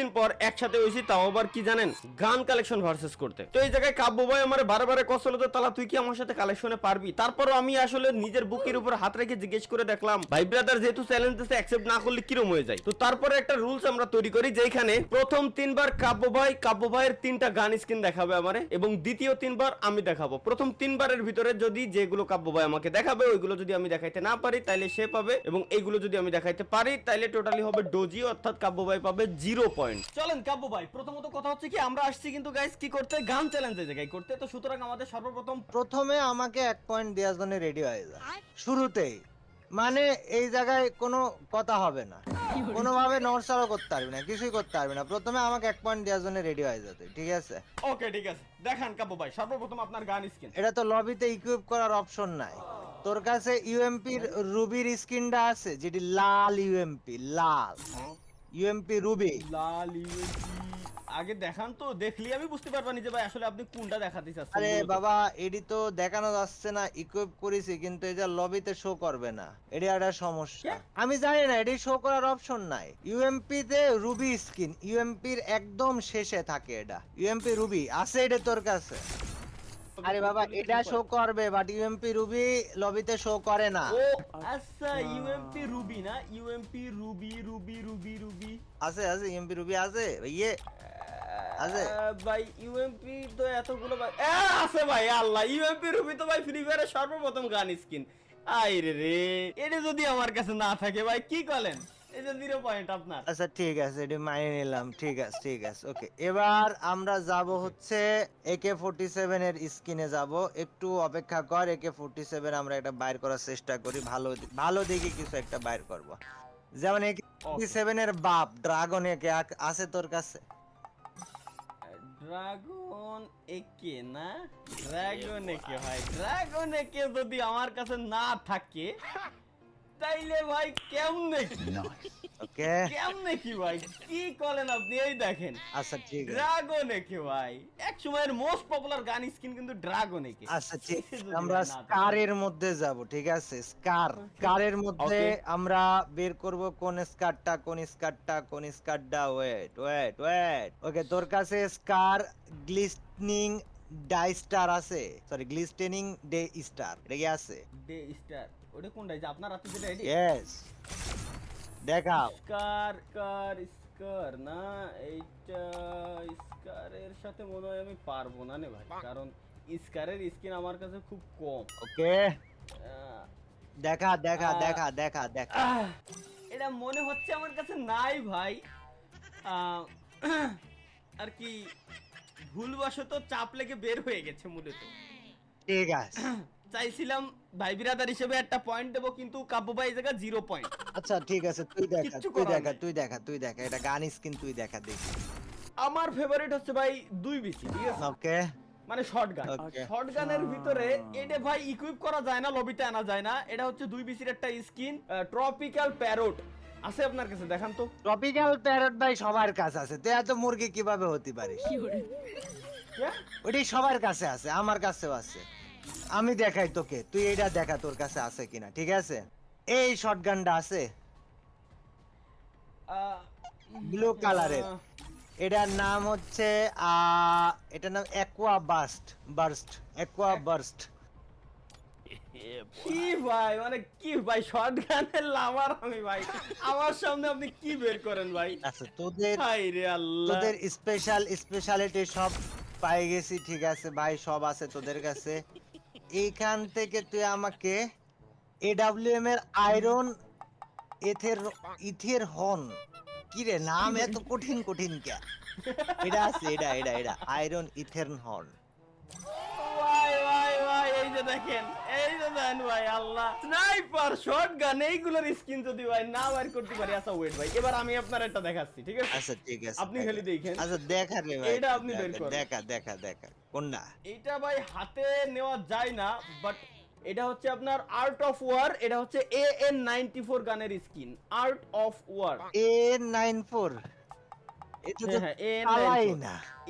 দিন পর একসাথে হয়েছি, তাও আবার কি জানেন? গান কালেকশন ভার্সেস করতে। তো এই জায়গায় কাব্য ভাই আমার বারে কষ্ট হলো তো তালা, তুই কি আমার সাথে কালেকশনে পারবি? তারপর আমি আসলে নিজের বুকের উপর হাত রেখে জিজ্ঞেস করে দেখলাম, ভাই ব্রাদার যেহেতু চ্যালেঞ্জ দিতে অ্যাকসেপ্ট না করলে কিরম হয়ে যায়? তো তারপরে একটা রুলস আমরা তৈরি করি যেখানে প্রথম তিনবার কাব্য ভাই, কাব্য ভাইয়ের তিনটা গান স্কিন দেখাবে আমারে, এবং দ্বিতীয় তিনবার আমি দেখাবো। প্রথম তিনবারের ভিতরে যদি যেগুলো কাব্য ভাই আমাকে দেখাবে, ওইগুলো যদি আমি দেখাইতে না পারি তাহলে সে পাবে, এবং এইগুলো যদি আমি দেখাইতে পারি, তাইলে টোটালি হবে ডোজি অর্থাৎ কাব্য ভাই পাবে জিরো পয়েন্ট চলেন কাব্য ভাই প্রথমত কথা হচ্ছে কি আমরা আসছি কিন্তু গাইস কি করতে? গান চ্যালেঞ্জের জায়গায় করতে। তো সুতরাং আমাদের সর্বপ্রথম প্রথমে আমাকে এক পয়েন্ট দেওয়ার জন্য রেডি হয়ে যা। শুরুতেই। মানে এই জায়গায় কোনো কথা হবে না। কোনোভাবে করতে পারবি না কিছুই করতে পারবি না। প্রথমে আমাকে এক পয়েন্ট দেওয়ার জন্য রেডি হয়ে যেতে ঠিক আছে? ওকে ঠিক আছে। দেখান কাব্য ভাই সর্বপ্রথম আপনার গান স্কিন এটা তো লবিতে ইকুইপ করার অপশন নাই। তোর কাছে ইউএমপির রুবির স্কিনটা আছে যেটি লাল ইউএমপি লাল। ইউএমপি রুবি লাল USD আগে দেখান তো দেখলি আমি বুঝতে পারব নিজে ভাই আসলে আপনি কোনটা দেখাতে চাচ্ছেন আরে বাবা এডি তো দেখানো যাচ্ছে না ইকুইপ করেছি কিন্তু এটা লবিতে শো করবে না। এটি একটা সমস্যা। আমি জানি না এটি শো করার অপশন নাই। ইউএমপি তে রুবি স্কিন ইউএমপির একদম শেষে থাকে এটা। ইউএমপি রুবি আছে এটা তোর কাছে? আরে বাবা এটা শো করবে বাট ইউএমপি রুবি লবিতে শো করে না। ও আচ্ছা ইউএমপি রুবি না? UMP ruby ruby ruby ruby আছে আছে ইউএমপি রুবি আছে ইয়ে আছে? ভাই ইউএমপি তো এতগুলো এ, আছে ভাই আল্লাহ ইউএমপি রুবি তো ভাই ফ্রি ফায়ারের সর্বপ্রথম গান স্কিন আইরে রে এটা যদি আমার কাছে না থাকে ভাই কি করেন এই জিরো পয়েন্ট আপনার। আচ্ছা ঠিক আছে এটি মানিয়ে নিলাম। ঠিক আছে ঠিক আছে ওকে এবার আমরা যাব হচ্ছে একে ফোর্টি সেভেন এর স্কিনে যাব। একটু অপেক্ষা কর একে ফোর্টি সেভেন আমরা এটা বাইর করার চেষ্টা করি। ভালো ভালো দিকে কিছু একটা বাইর করব। যেমন একে ফোর্টি সেভেন এর বাপ ড্রাগন একে আছে তোর কাছে? ড্রাগন একে না? ড্রাগন একে ভাই ড্রাগন একে যদি আমার কাছে না থাকে তাইলে ভাই কেমনে? কি? ওকে কেমনে কি ভাই? কি করেন আপনি? এই দেখেন। আচ্ছা ঠিক আছে। ড্রাগন একে ভাই? এক সময়ের মোস্ট পপুলার গান স্কিন কিন্তু ড্রাগন একে আচ্ছা ঠিক আমরা স্কারের মধ্যে যাব ঠিক আছে? স্কার। স্কারের মধ্যে আমরা বের করব কোন স্কারটা কোন স্কারটা কোন স্কারটা? ওয়েট ওয়েট ওয়েট ওকে তোর কাছে স্কার গ্লিস্টনিং ডাই স্টার আছে। সরি গ্লিস্টেনিং ডে স্টার এটা কি আছে? ডে স্টার ওটা কোনটা? যে আপনার হাতে যেটা এডি দেখাও। স্কার কার স্কার। না এইটা স্কারের সাথে মনে হয় আমি পারব না নে ভাই। কারণ স্কারের স্কিন আমার কাছে খুব কম। ওকে। দেখা দেখা দেখা দেখা দেখা। এটা মনে হচ্ছে আমার কাছে নাই ভাই। আহ, আর কি ভুলবশত চাপ লেগে বের হয়ে গেছে মূলত। ঠিক আছে। চাইছিলাম ভাই বিরাদার হিসেবে একটা পয়েন্ট দেবো কিন্তু কাব্য ভাই জায়গা জিরো পয়েন্ট আচ্ছা ঠিক আছে তুই দেখা তুই দেখা তুই দেখা তুই দেখা এটা গান স্কিন তুই দেখা দেখি। আমার ফেভারিট হচ্ছে ভাই দুই বিসি ঠিক আছে? ওকে মানে শর্ট গান। Okay. শর্ট গানের ভিতরে এটা ভাই ইকুইপ করা যায় না লবিতে আনা যায় না। এটা হচ্ছে দুই বিসির একটা স্কিন ট্রপিক্যাল প্যারোট আছে আপনার কাছে দেখান তো। ট্রপিক্যাল প্যারট ভাই সবার কাছে আছে। তুই এত মুরগি কীভাবে হতে পারিস? হ্যাঁ? ওটি সবার কাছে আছে আমার কাছেও আছে। আমি দেখাই তোকে। তুই এটা দেখা তোর কাছে আছে কিনা ঠিক আছে? এই শটগানটা আছে। ব্লু কালারের এটার নাম হচ্ছে এটার নাম aqua bust burst aqua burst কি ভাই মানে কি ভাই শর্ট গানের লাভার আমি ভাই। আমার সামনে আপনি কি বের করেন ভাই? আচ্ছা তোদের হাই রে আল্লাহ। তোদের স্পেশাল স্পেশালিটি সব পাই গেছি ঠিক আছে ভাই সব আছে তোদের কাছে। এইখান থেকে তুই আমাকে এডাব্লিউএম এর আয়রন এথের ইথের হন কি রে, নাম এত কঠিন কঠিন কে? এটা আছে, এটা এটা এটা। আয়রন ইথের এই যে দেখেন এই যে দেখেন ভাই আল্লাহ। স্নাইপার শর্ট গান এইগুলোর স্কিন যদি ভাই না বাইর করতে পারি আচ্ছা ওয়েট ভাই এবার আমি আপনার একটা দেখাচ্ছি ঠিক আছে? আচ্ছা ঠিক আছে আপনি খালি দেখেন। আচ্ছা দেখা রে ভাই এইটা আপনি বের করেন। দেখা দেখা দেখা কোনটা? এইটা ভাই হাতে নেওয়া যায় না বাট এটা হচ্ছে আপনার আর্ট অফ ওয়ার এটা হচ্ছে এ এন নাইনটি ফোর গানের skin art of war A nine four এটা তো পালাই A94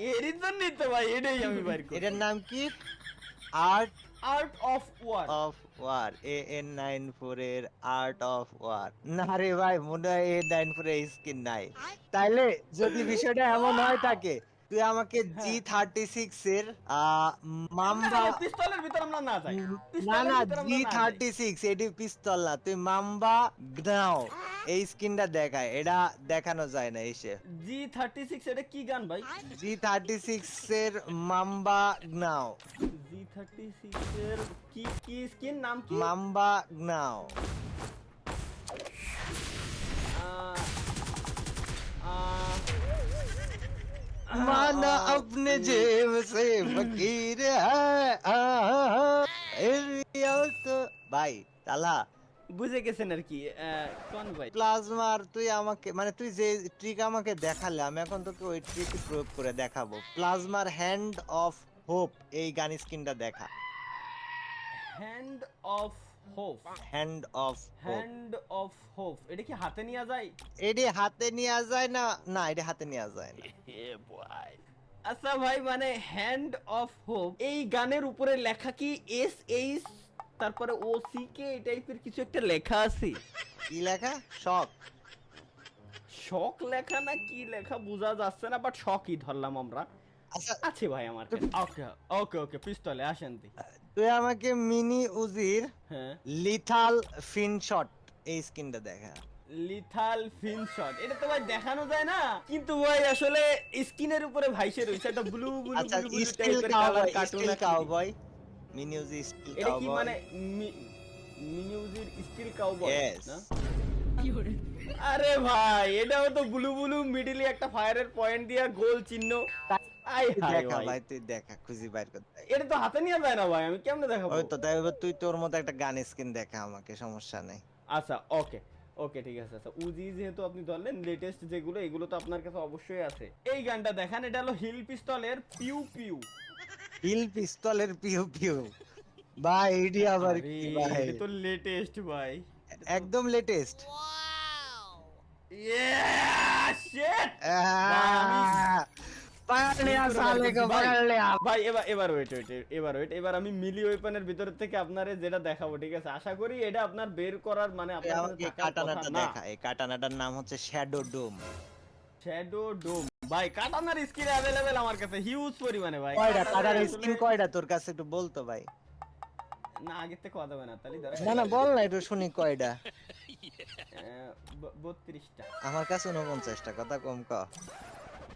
এরই জন্যই তো ভাই এটাই আমি বাইর করি এটার নাম কি? Art art of war of war A N nine four এর আর্ট অফ ওয়ার না রে ভাই মনে হয় এ নাইন ফোর এর স্কিন নাই। তাইলে যদি বিষয়টা এমন হয় থাকে তুই আমাকে জি থার্টি সিক্স এর আহ, মাম্বা পিস্তলের ভিতর আমরা না যাই। না না জি থার্টি সিক্স এটি পিস্তল না তুই মাম্বা গ্নাও এই স্কিনটা দেখায় এটা দেখানো যায় না এসে জি থার্টি সিক্স এটা কি গান ভাই জি থার্টি সিক্স এর মাম্বা গ্নাও জি থার্টি সিক্স এর কি কি স্কিন নাম কি মাম্বা গ্নাও আহ, আহ, माना আহ, अपने जेब से फकीर है তো ভাই তালা বুঝে গেছেন আর কি কোন ভাই প্লাজমার তুই আমাকে মানে তুই যে ট্রিক আমাকে দেখালে আমি এখন তোকে ওই ট্রিক প্রয়োগ করে দেখাবো। প্লাজমার হ্যান্ড অফ হোপ এই গান স্কিনটা দেখা। Hand of hope hand of hand of hope এটা কি হাতে নেওয়া যায়? এটি হাতে নেওয়া যায় না না এটা হাতে নেওয়া যায় না। আচ্ছা ভাই মানে হ্যান্ড অফ হোপ এই গানের উপরে লেখা কি এস এইচ তারপরে ও সি কে এই টাইপের কিছু একটা লেখা আছে। কি লেখা? শখ। শখ লেখা না কি লেখা বোঝা যাচ্ছে না বাট শখই ধরলাম আমরা। আচ্ছা। আছে ভাই আমার ওকে ওকে ওকে পিস্তলে আসেন তুই আমাকে মিনি উজির হ্যাঁ। লিথাল ফিন শট এই স্কিনটা দেখা। Lethal fin shot. এটা তো ভাই দেখানো যায় না। কিন্তু ভাই আসলে স্কিনের উপরে ভাইসে রয়েছে। একটা ব্লু ব্লু আচ্ছা ব্লু টাইপের কালার কার্টুন কাউবয় মিনিউজি স্টিল এটা কি মানে মিনিউজির স্টিল কাউবয়. না? আরে ভাই এটাও তো ব্লু ব্লু মিডিলে একটা ফায়ারের পয়েন্ট দিয়া গোল চিহ্ন। আই দেখা ভাই। তুই দেখা খুঁজি বাইর করতে এটা তো হাতে নিয়ে যায় না ভাই আমি কেমনে দেখাবো? ওই তো তাই তুই তোর মতো একটা গান স্কিন দেখা আমাকে সমস্যা নেই। আচ্ছা ওকে ওকে ঠিক আছে আচ্ছা উজি যেহেতু আপনি ধরলেন লেটেস্ট যেগুলো এগুলো তো আপনার কাছে অবশ্যই আছে। এই গানটা দেখান এটা হলো হিল পিস্তলের পিউ পিউ হিল পিস্তলের পিউ পিউ। ভাই এডি আবার কি ভাই? এটা তো লেটেস্ট ভাই। একদম লেটেস্ট এবার এবার ওয়েট এবার আমি মিলি ওয়েপনের থেকে যেটা দেখাবো ঠিক আছে? আশা করি এটা আপনার বের করার মানে আপনার কাটানাটা দেখায় কাটানাটার নাম হচ্ছে শ্যাডো ডোম শ্যাডো ডোম ভাই কাটানার স্কিন अवेलेबल আমার কাছে হিউজ পরিমাণে ভাই কয়টা কাটার কাটানার স্কিন আসলে- কয়টা তোর কাছে একটু বলতো ভাই না আগে থেকে কথা হবে না তাহলে ধরে না না বল না একটু শুনি কয়টা 32টা আমার কাছে উনপঞ্চাশটা কথা কম ক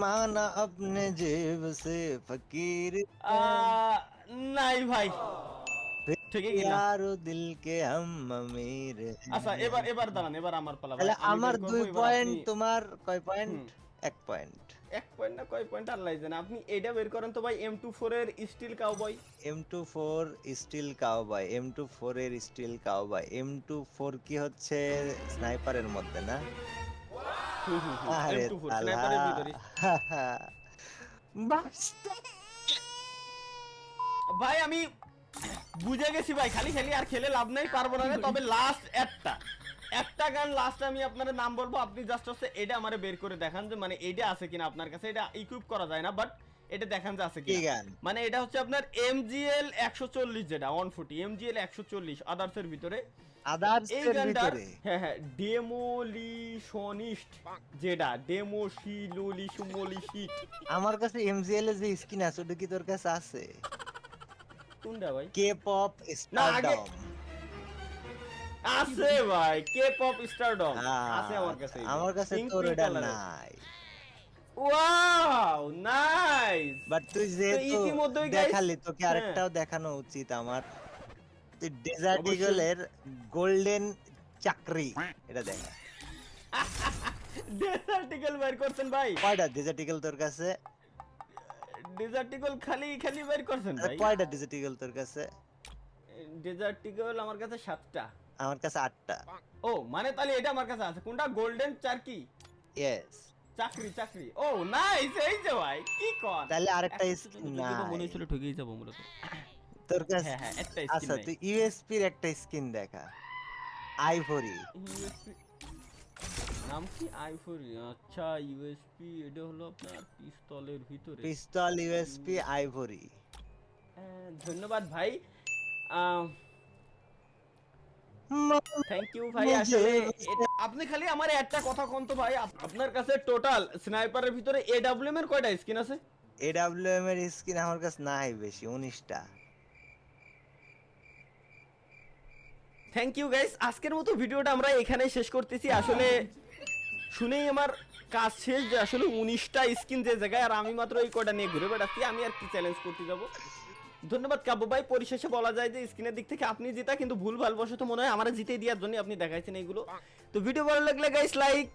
মানা আপনি জেব সে ফকির নাই ভাই ঠিক আছে আরও দিল কে হাম আমির আচ্ছা এবার এবার দাঁড়ান এবার আমার পালা তাহলে আমার দুই পয়েন্ট তোমার কয় পয়েন্ট এক পয়েন্ট এক পয়েন্ট না কয় পয়েন্ট আল্লাহ জানে আপনি এটা বের করেন তো ভাই এম টু ফোর এর steel cowboy M two four steel cowboy M two four এর steel cowboy M two four কি হচ্ছে স্নাইপারের মধ্যে না আরে। ভাই আমি বুঝে গেছি ভাই খালি খালি আর খেলে লাভ নাই পারব না তবে লাস্ট একটা একটা গান লাস্ট আমি আপনার নাম বলব। আপনি জাস্ট হচ্ছে এটা আমারে বের করে দেখান যে মানে এটা আছে কিনা আপনার কাছে। এটা ইকুইপ করা যায় না বাট এটা দেখান যে আছে কি গান? মানে এটা হচ্ছে আপনার এমজিএল একশো চল্লিশ যেটা ওয়ান ফুটি এমজিএল একশো চল্লিশ আদার্স এর ভিতরে। আদার্স এই গানটার হ্যাঁ হ্যাঁ ডেমোলিশনিস্ট যেটা ডেমোশিলোলিশমলিশিট আমার কাছে এমজিএল এর যে স্কিন আছে ওটা কি তোর কাছে আছে? কোনটা ভাই? কে পপ স্টারডম আছে ভাই কে পপ স্টারডম আছে আমার কাছে আমার কাছে নাই। ওয়াও নাইস বাট তুই যেহেতু দেখালি তোকে হ্যাঁ। আরেকটাও দেখানো উচিত আমার। তুই ডেজার্ট। ইগলের গোল্ডেন চাকরি এটা দেখা। ডেজার্টিকল বের করছেন ভাই। কয়টা ডেজার্ট ইগল তোর কাছে? ডেজার্টিকল খালি খালি বের করছেন ভাই। কয়টা ডেজার্ট ইগল তোর কাছে? ডেজার্ট টিগল আমার কাছে সাতটা। আমার কাছে আটটা। ও মানে তাহলে এটা আমার কাছে আছে। কোনটা? গোল্ডেন চারকি? ইয়েস চাকরি চাকরি। ও নাইস এই যে ভাই কি কর। তাহলে আরেকটা যদি মনে হচ্ছিল ঠকেই যাব মূলত। তোর কাছে হ্যাঁ হ্যাঁ একটা স্কিন আচ্ছা তুই একটা স্কিন দেখা। আইভরি। নাম কি? আইফোরি আচ্ছা ইউএসপি এটা হলো আপনার পিস্তলের ভিতরে। Pistol USP ivory. ধন্যবাদ ভাই। থ্যাংক ইউ ভাই আসলে আপনি খালি আমার একটা কথা কোন তো ভাই আপনার কাছে টোটাল স্নাইপারের ভিতরে এডব্লিউএম এর কয়টা স্কিন আছে? এডব্লিউএম এর স্কিন আমার কাছে নাই বেশি উনিশটা। থ্যাংক ইউ গাইস আজকের মতো ভিডিওটা আমরা এখানেই শেষ করতেছি। আসলে শুনেই আমার কাজ শেষ যে আসলে উনিশটা স্কিন যে জায়গায়, আর আমি মাত্র এই কয়টা নিয়ে ঘুরে বেড়াচ্ছি, আমি আর কি চ্যালেঞ্জ করতে যাব? ধন্যবাদ, কাব্য ভাই। পরিশেষে বলা যায় যে স্ক্রিনের দিক থেকে আপনি জিতা, কিন্তু ভুল ভালবশত মনে হয় আমার জিতে দেওয়ার জন্য আপনি দেখাইছেন এইগুলো। তো ভিডিও ভালো লাগলে গাইস লাইক